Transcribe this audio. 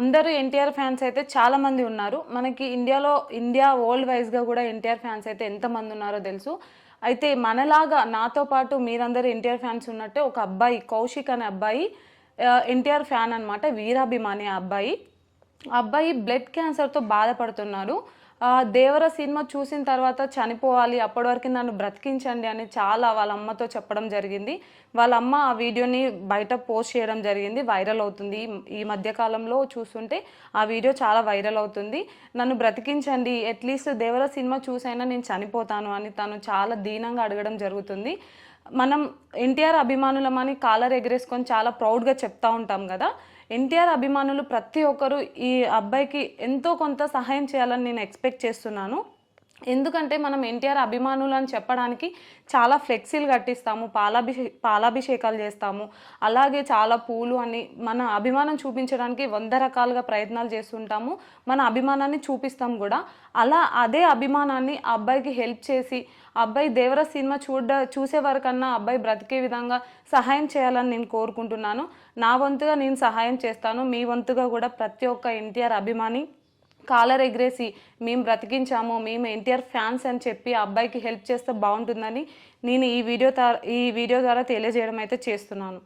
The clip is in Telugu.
అందరూ ఎన్టీఆర్ ఫ్యాన్స్ అయితే చాలా మంది ఉన్నారు. మనకి ఇండియాలో ఇండియా వరల్డ్ వైజ్గా కూడా ఎన్టీఆర్ ఫ్యాన్స్ అయితే ఎంతమంది ఉన్నారో తెలుసు. అయితే మనలాగా నాతో పాటు మీరందరూ ఎన్టీఆర్ ఫ్యాన్స్ ఉన్నట్టే ఒక అబ్బాయి కౌశిక్ అనే అబ్బాయి ఎన్టీఆర్ ఫ్యాన్ అనమాట వీరాభిమాని ఆ అబ్బాయి. ఆ అబ్బాయి బ్లడ్ క్యాన్సర్తో బాధపడుతున్నారు. దేవర సినిమా చూసిన తర్వాత చనిపోవాలి అప్పటి వరకు నన్ను బ్రతికించండి అని చాలా వాళ్ళ అమ్మతో చెప్పడం జరిగింది. వాళ్ళ అమ్మ ఆ వీడియోని బయట పోస్ట్ చేయడం జరిగింది వైరల్ అవుతుంది. ఈ- మధ్యకాలంలో మధ్య కాలంలో చూస్తుంటే ఆ వీడియో చాలా వైరల్ అవుతుంది. నన్ను బ్రతికించండి అట్లీస్ట్ దేవర సినిమా చూసైనా నేను చనిపోతాను అని తను చాలా దీనంగా అడగడం జరుగుతుంది. మనం ఎన్టీఆర్ అభిమానులమని కాలర్ ఎగరేసుకొని చాలా ప్రౌడ్గా చెప్తా ఉంటాం కదా. ఎన్టీఆర్ అభిమానులు ప్రతి ఒక్కరు ఈ అబ్బాయికి ఎంతో కొంత సహాయం చేయాలని నేను ఎక్స్పెక్ట్ చేస్తున్నాను. ఎందుకంటే మనం ఎన్టీఆర్ అభిమానులు అని చెప్పడానికి చాలా ఫ్లెక్సీలు కట్టిస్తాము పాలాభిషే పాలాభిషేకాలు చేస్తాము. అలాగే చాలా పూలు అని మన అభిమానం చూపించడానికి వంద రకాలుగా ప్రయత్నాలు చేస్తుంటాము. మన అభిమానాన్ని చూపిస్తాం కూడా. అలా అదే అభిమానాన్ని ఆ అబ్బాయికి హెల్ప్ చేసి అబ్బాయి దేవర సినిమా చూడ చూసే వరకన్నా అబ్బాయి బ్రతికే విధంగా సహాయం చేయాలని నేను కోరుకుంటున్నాను. నా వంతుగా నేను సహాయం చేస్తాను. మీ వంతుగా కూడా ప్రతి ఒక్క ఎన్టీఆర్ అభిమాని కాలర్ ఎగ్రేసి మేము బ్రతికించాము మేము ఎన్టీఆర్ ఫ్యాన్స్ అని చెప్పి ఆ అబ్బాయికి హెల్ప్ చేస్తే బాగుంటుందని నేను ఈ వీడియో ద్వారా ఈ వీడియో ద్వారా తెలియజేయడం అయితే చేస్తున్నాను.